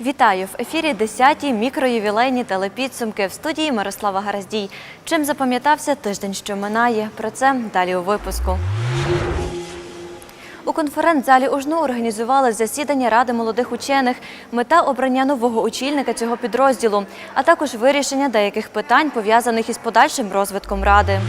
Вітаю в ефірі 10-ті мікроювілейні телепідсумки в студії Мирослава Гараздій. Чим запам'ятався тиждень, що минає? Про це далі у випуску. У конференц-залі ОЖНУ організували засідання Ради молодих учених, мета обрання нового очільника цього підрозділу, а також вирішення деяких питань, пов'язаних із подальшим розвитком ради.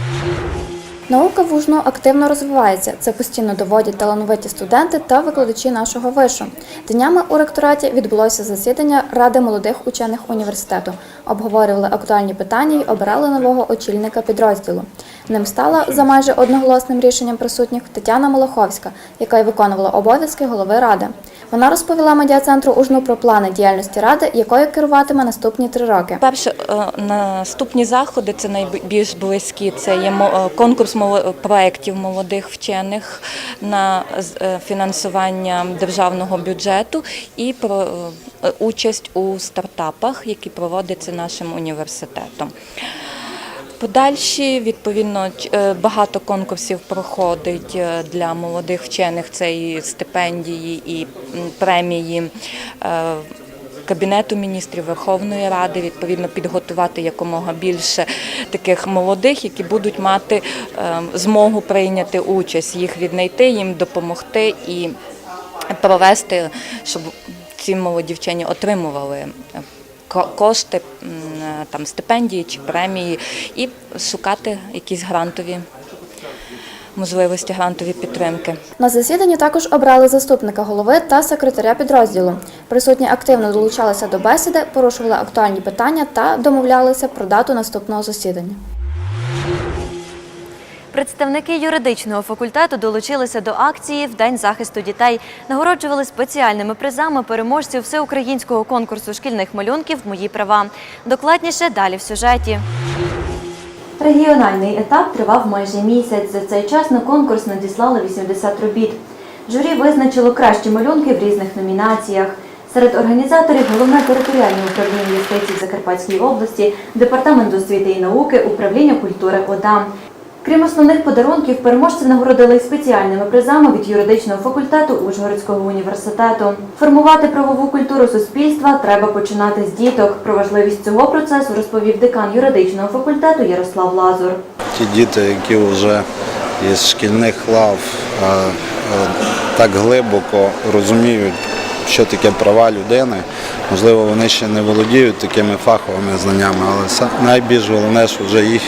Наука в УЖНУ активно розвивається. Це постійно доводять талановиті студенти та викладачі нашого вишу. Днями у ректораті відбулося засідання Ради молодих учених університету. Обговорювали актуальні питання й обирали нового очільника підрозділу. Ним стала за майже одноголосним рішенням присутніх Тетяна Малаховська, яка й виконувала обов'язки голови ради. Вона розповіла медіа-центру УЖНУ про плани діяльності ради, якою керуватиме наступні три роки. Перше, е, наступні заходи це найбільш близькі. Це є е, конкурс проєктів молодих вчених на е, фінансування державного бюджету і про участь у стартапах, які проводяться нашим університетом. Подальші відповідно е, багато конкурсів проходить е, для молодих вчених. Це і стипендії, і премії. е, Кабінету міністрів Верховної Ради відповідно підготувати якомога більше таких молодих, які будуть мати змогу прийняти участь, їх віднайти, їм допомогти і провести, щоб ці молоді вчені отримували кошти, там стипендії чи премії, і шукати якісь грантові можливості, грантові підтримки. На засіданні також обрали заступника голови та секретаря підрозділу. Присутні активно долучалися до бесіди, порушували актуальні питання та домовлялися про дату наступного засідання. Представники юридичного факультету долучилися до акції в День захисту дітей. Нагороджували спеціальними призами переможців всеукраїнського конкурсу шкільних малюнків Мої права. Докладніше далі в сюжеті. Регіональний етап тривав майже місяць. За цей час на конкурс надіслали 80 робіт. Журі визначило кращі малюнки в різних номінаціях. Серед організаторів головне територіальне управління юстиції Закарпатської області, департамент освіти і науки, управління культури ОДА. Крім основних подарунків, переможці нагородили спеціальними призами від юридичного факультету Ужгородського університету. Формувати правову культуру суспільства треба починати з діток. Про важливість цього процесу розповів декан юридичного факультету Ярослав Лазур. ті діти, які вже із шкільних лав е, е, так глибоко розуміють, що таке права людини. Можливо, вони ще не володіють такими фаховими знаннями, але найбільш головне, що вже їх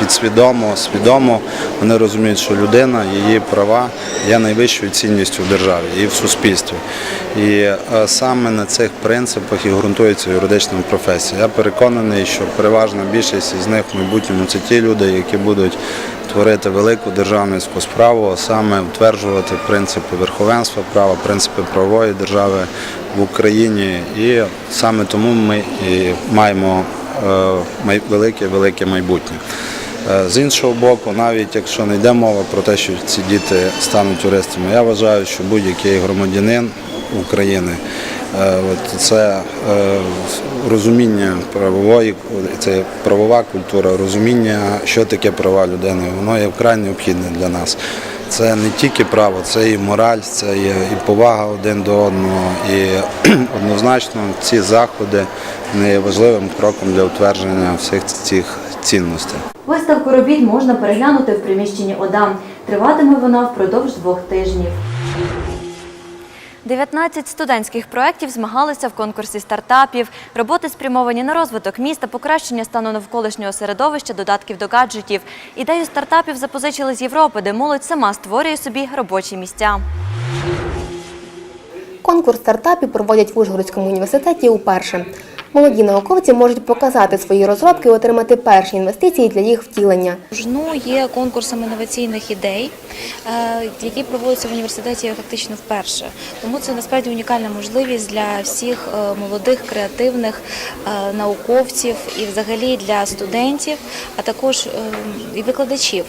підсвідомо, свідомо вони розуміють, що людина, її права є найвищою цінністю в державі і в суспільстві. І е, саме на цих принципах і ґрунтується юридична професія. Я переконаний, що переважна більшість із них в майбутньому це ті люди, які будуть творити велику державницьку справу, а саме утверджувати принципи верховенства права, принципи правової держави в Україні. І саме тому ми і маємо е, велике велике майбутнє. Е, З іншого боку, навіть якщо не йде мова про те, що ці діти стануть юристами, я вважаю, що будь-який громадянин України е, це е, розуміння правової, це правова культура, розуміння, що таке права людини, воно є вкрай необхідне для нас. Це не тільки право, це і мораль, це і повага один до одного. І однозначно ці заходи не є важливим кроком для утвердження всіх цих цінностей. Виставку робіт можна переглянути в приміщенні ОДА. Триватиме вона впродовж двох тижнів. 19 студентських проєктів змагалися в конкурсі стартапів. Роботи спрямовані на розвиток міста, покращення стану навколишнього середовища, додатків до гаджетів. Ідею стартапів запозичили з Європи, де молодь сама створює собі робочі місця. Конкурс стартапів проводять в Ужгородському університеті уперше. Молоді науковці можуть показати свої розробки і отримати перші інвестиції для їх втілення. Жну є конкурсом інноваційних ідей, е, які проводяться в університеті фактично вперше. Тому це насправді унікальна можливість для всіх е, молодих креативних е, науковців і взагалі для студентів, а також і викладачів,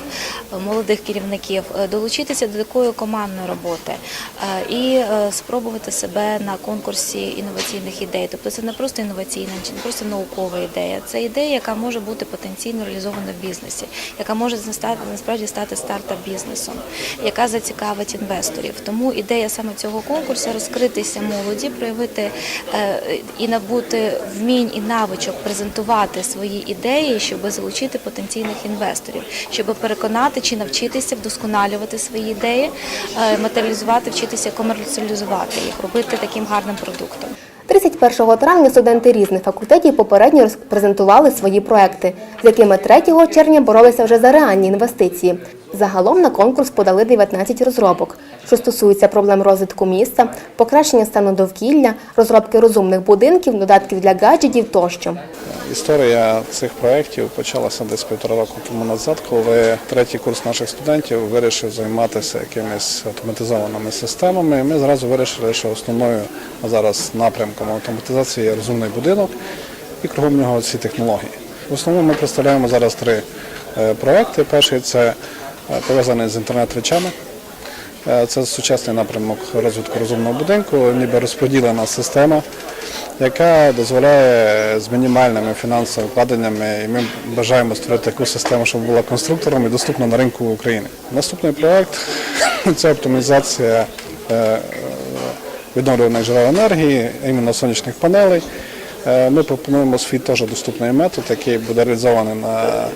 молодих керівників долучитися до такої командної роботи і спробувати себе на конкурсі інноваційних ідей. Тобто це не просто інноваційна, чи не просто наукова ідея, це ідея, яка може бути потенційно реалізована в бізнесі, яка може насправді стати стартап-бізнесом, яка зацікавить інвесторів. Тому ідея саме цього конкурсу розкритися молоді, проявити е, і набути вмінь і навичок презентувати свої ідеї, щоб залучити потенційних інвесторів, щоб переконати чи навчитися вдосконалювати свої ідеї, е, матеріалізувати, вчитися комерціалізувати їх, робити таким гарним продуктом. 31 травня студенти різних факультетів попередньо презентували свої проекти, з якими 3 червня боролися вже за реальні інвестиції. Загалом на конкурс подали 19 розробок, що стосуються проблем розвитку міста, покращення стану довкілля, розробки розумних будинків, додатків для гаджетів тощо. Історія цих проєктів почалася десь півтора року тому назад, коли третій курс наших студентів вирішив займатися якимись автоматизованими системами. І ми зразу вирішили, що основною зараз напрямком автоматизації є розумний будинок і кругом нього ці технології. В основному ми представляємо зараз три е, проекти. Перший це пов'язаний з інтернет-речами. Е, Це сучасний напрямок розвитку розумного будинку, ніби розподілена система, яка дозволяє з мінімальними фінансовими вкладеннями, і ми бажаємо створити таку систему, щоб була конструктором і доступна на ринку України. Наступний проект це оптимізація е, відновлюваних джерел енергії, іменно сонячних панелей. Е, Ми пропонуємо свій теж доступний метод, який буде реалізований на е,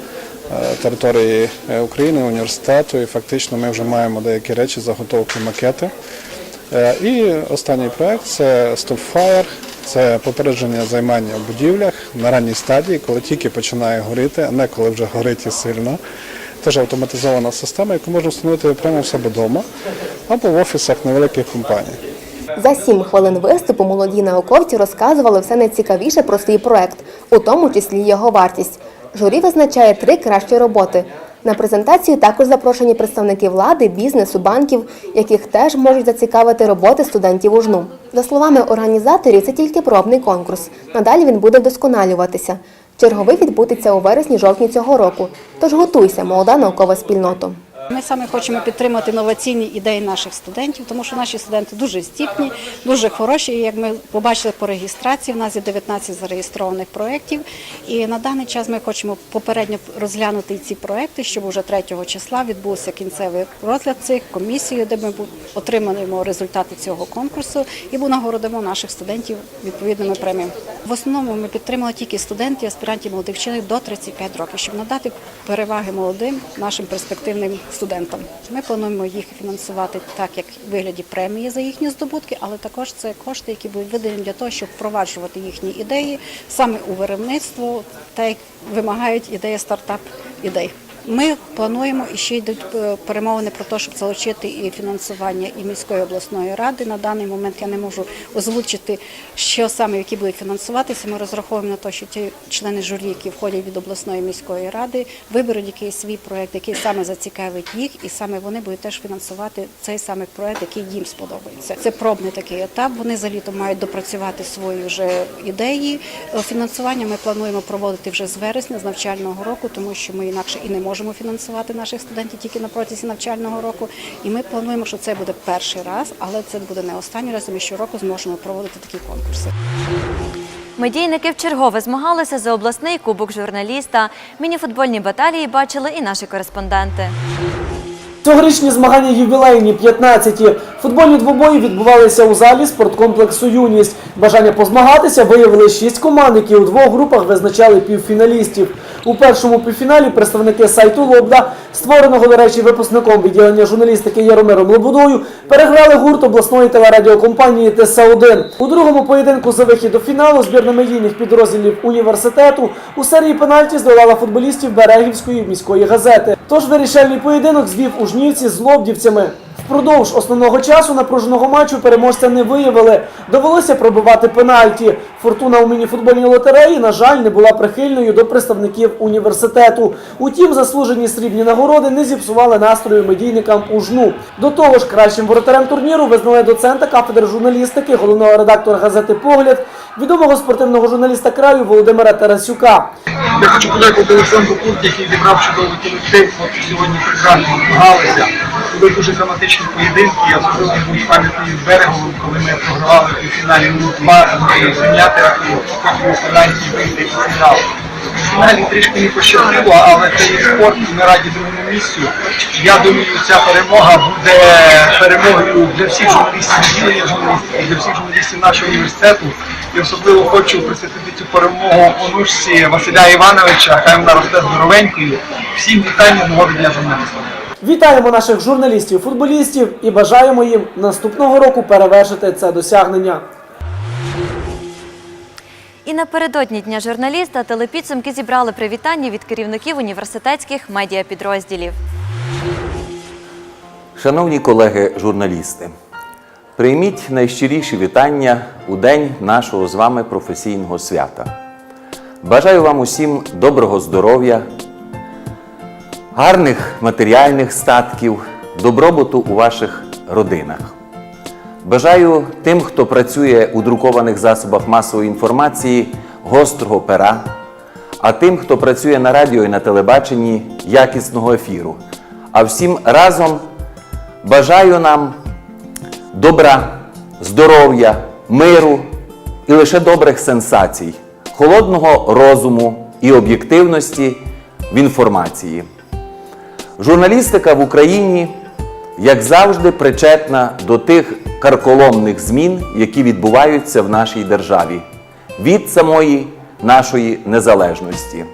території е, України, університету, і фактично ми вже маємо деякі речі, заготовки, макети. Е, І останній проект це StopFire, це попередження займання в будівлях на ранній стадії, коли тільки починає горіти, а не коли вже горить і сильно. Теж автоматизована система, яку можна встановити прямо в себе вдома або в офісах невеликих компаній. За сім хвилин виступу молоді науковці розказували все найцікавіше про свій проект, у тому числі його вартість. Журі визначає три кращі роботи. На презентацію також запрошені представники влади, бізнесу, банків, яких теж можуть зацікавити роботи студентів УЖНУ. За словами організаторів, це тільки пробний конкурс. Надалі він буде вдосконалюватися. Черговий відбудеться у вересні-жовтні цього року. Тож готуйся, молода наукова спільнота. Ми саме хочемо підтримати інноваційні ідеї наших студентів, тому що наші студенти дуже здібні, дуже хороші. І як ми побачили по реєстрації, в нас є 19 зареєстрованих проєктів. І на даний час ми хочемо попередньо розглянути ці проєкти, щоб уже 3 числа відбувся кінцевий розгляд цих комісією, де ми отримаємо результати цього конкурсу і нагородимо наших студентів відповідними преміями. В основному ми підтримали тільки студентів, аспірантів молодих вчених до 35 років, щоб надати переваги молодим нашим перспективним студентам. Ми плануємо їх фінансувати так, як в вигляді премії за їхні здобутки, але також це кошти, які будуть виділені для того, щоб впроваджувати їхні ідеї саме у виробництво, так як вимагають ідеї стартап ідей. Ми плануємо і ще йдуть е, перемовини про те, щоб залучити і фінансування і міської обласної ради. На даний момент я не можу озвучити, що саме які будуть фінансуватися. Ми розраховуємо на те, що ті члени журі, які входять від обласної міської ради, виберуть якийсь свій проект, який саме зацікавить їх, і саме вони будуть теж фінансувати цей саме проект, який їм сподобається. Це пробний такий етап. Вони за літо мають допрацювати свої вже ідеї. Фінансування ми плануємо проводити вже з вересня, з навчального року, тому що ми інакше і не можемо фінансувати наших студентів тільки на протязі навчального року. І ми плануємо, що це буде перший раз, але це буде не останній раз. Ми щороку зможемо проводити такі конкурси. Медійники вчергове змагалися за обласний кубок журналіста. Мініфутбольні баталії бачили і наші кореспонденти. Цьогорічні змагання ювілейні 15-ті. Футбольні двобої відбувалися у залі спорткомплексу Юність. Бажання позмагатися виявили шість команд, які у двох групах визначали півфіналістів. У першому півфіналі представники сайту Лобда, створеного, до речі, випускником відділення журналістики Яромиром Лобудою, переграли гурт обласної телерадіокомпанії ТС-1. У другому поєдинку за вихід до фіналу збірна медійних підрозділів університету у серії пенальті здолала футболістів Берегівської міської газети. Тож вирішальний поєдинок звів ужнівці з лобдівцями. Впродовж основного часу напруженого матчу переможця не виявили. Довелося пробивати пенальті. Фортуна у мініфутбольній лотереї, на жаль, не була прихильною до представників університету. Утім, заслужені срібні нагороди не зіпсували настрою медійникам у жну. До того ж, кращим воротарем турніру визнали доцента кафедри журналістики, головного редактора газети Погляд, відомого спортивного журналіста краю Володимира Тарасюка. Я хочу подякувати Олександру Курті, який зібрав чудовий колектив. Сьогодні прекрасно змагалися. Були дуже драматичні поєдинки. Я особливо був пам'ятний з берегом, коли ми програвали у фіналі 0-2, зрівняти рахунок, потім у вийти у фінал. Фіналі трішки не пощастило, але це є спорт, і ми раді другому місцю. Я думаю, ця перемога буде перемогою для всіх журналістів відділення журналістики, для всіх журналістів нашого університету. І особливо хочу присвятити цю перемогу онучці Василя Івановича, хай вона росте здоровенькою. Всім вітання з нагоди для журналістів. Вітаємо наших журналістів, футболістів і бажаємо їм наступного року перевершити це досягнення. І напередодні Дня журналіста телепідсумки зібрали привітання від керівників університетських медіапідрозділів. Шановні колеги-журналісти, прийміть найщиріші вітання у день нашого з вами професійного свята. Бажаю вам усім доброго здоров'я, гарних матеріальних статків, добробуту у ваших родинах. Бажаю тим, хто працює у друкованих засобах масової інформації, гострого пера, а тим, хто працює на радіо і на телебаченні, якісного ефіру. А всім разом бажаю нам добра, здоров'я, миру і лише добрих сенсацій, холодного розуму і об'єктивності в інформації. Журналістика в Україні, як завжди, причетна до тих карколомних змін, які відбуваються в нашій державі від самої нашої незалежності.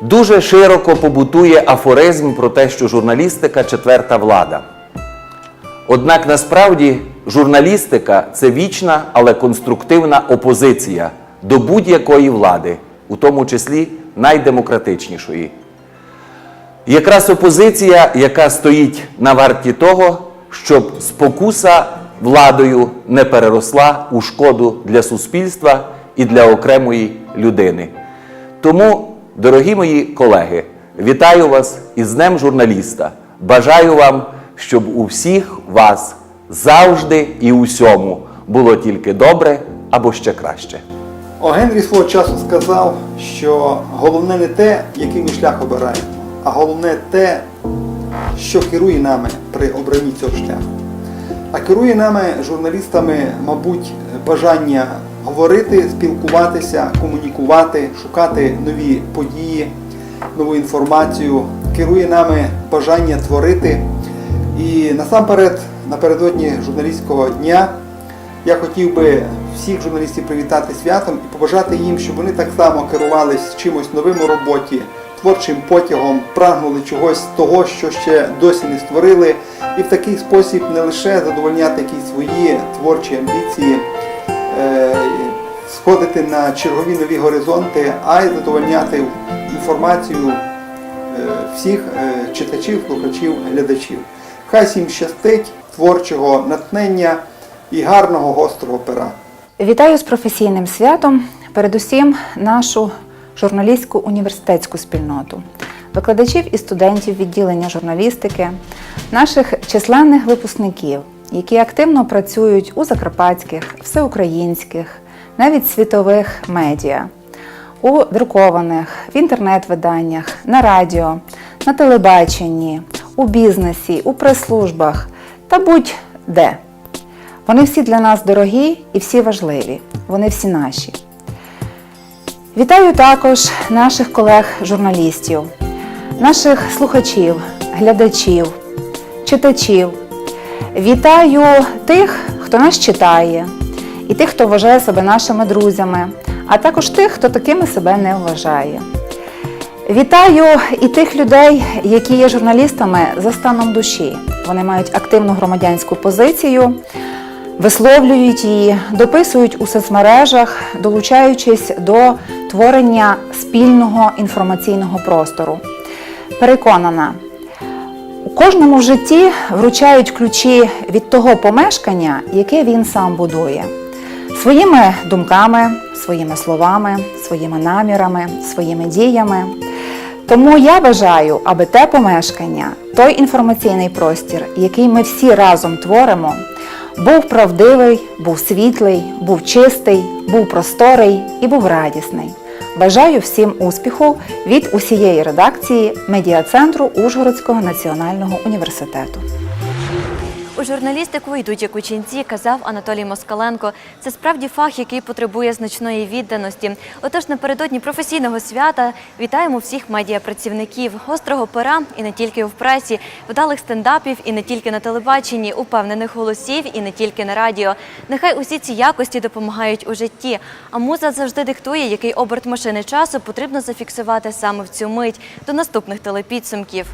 Дуже широко побутує афоризм про те, що журналістика четверта влада. Однак насправді журналістика це вічна, але конструктивна опозиція до будь-якої влади, у тому числі найдемократичнішої. Якраз опозиція, яка стоїть на варті того, щоб спокуса владою не переросла у шкоду для суспільства і для окремої людини. Тому, дорогі мої колеги, вітаю вас із Днем журналіста. Бажаю вам, щоб у всіх вас завжди і усьому було тільки добре або ще краще. О Генрі свого часу сказав, що головне не те, який ми шлях обираємо, а головне те, що керує нами при обранні цього шляху. А керує нами, журналістами, мабуть, бажання говорити, спілкуватися, комунікувати, шукати нові події, нову інформацію. Керує нами бажання творити. І насамперед, напередодні журналістського дня, я хотів би всіх журналістів привітати святом і побажати їм, щоб вони так само керувались чимось новим у роботі, творчим потягом, прагнули чогось того, що ще досі не створили, і в такий спосіб не лише задовольняти якісь свої творчі амбіції, е, сходити на чергові нові горизонти, а й задовольняти інформацію е, всіх е, читачів, слухачів, глядачів. Хай всім щастить творчого натхнення і гарного гострого пера. Вітаю з професійним святом, передусім нашу журналістську університетську спільноту, викладачів і студентів відділення журналістики, наших численних випускників, які активно працюють у закарпатських, всеукраїнських, навіть світових медіа, у друкованих, в інтернет-виданнях, на радіо, на телебаченні, у бізнесі, у прес-службах та будь-де. Вони всі для нас дорогі і всі важливі. Вони всі наші. Вітаю також наших колег-журналістів, наших слухачів, глядачів, читачів. Вітаю тих, хто нас читає, і тих, хто вважає себе нашими друзями, а також тих, хто такими себе не вважає. Вітаю і тих людей, які є журналістами за станом душі. Вони мають активну громадянську позицію, висловлюють її, дописують у соцмережах, долучаючись до творення спільного інформаційного простору. Переконана, у Кожному в житті вручають ключі від того помешкання, яке він сам будує. Своїми думками, своїми словами, своїми намірами, своїми діями. Тому я бажаю, аби те помешкання, той інформаційний простір, який ми всі разом творимо, був правдивий, був світлий, був чистий, був просторий і був радісний. Бажаю всім успіху від усієї редакції медіа-центру Ужгородського національного університету. У журналістику йдуть як ученці, казав Анатолій Москаленко. Це справді фах, який потребує значної відданості. Отож, напередодні професійного свята вітаємо всіх медіапрацівників, гострого пера і не тільки в пресі, вдалих стендапів і не тільки на телебаченні, упевнених голосів і не тільки на радіо. Нехай усі ці якості допомагають у житті. А муза завжди диктує, який оберт машини часу потрібно зафіксувати саме в цю мить. До наступних телепідсумків.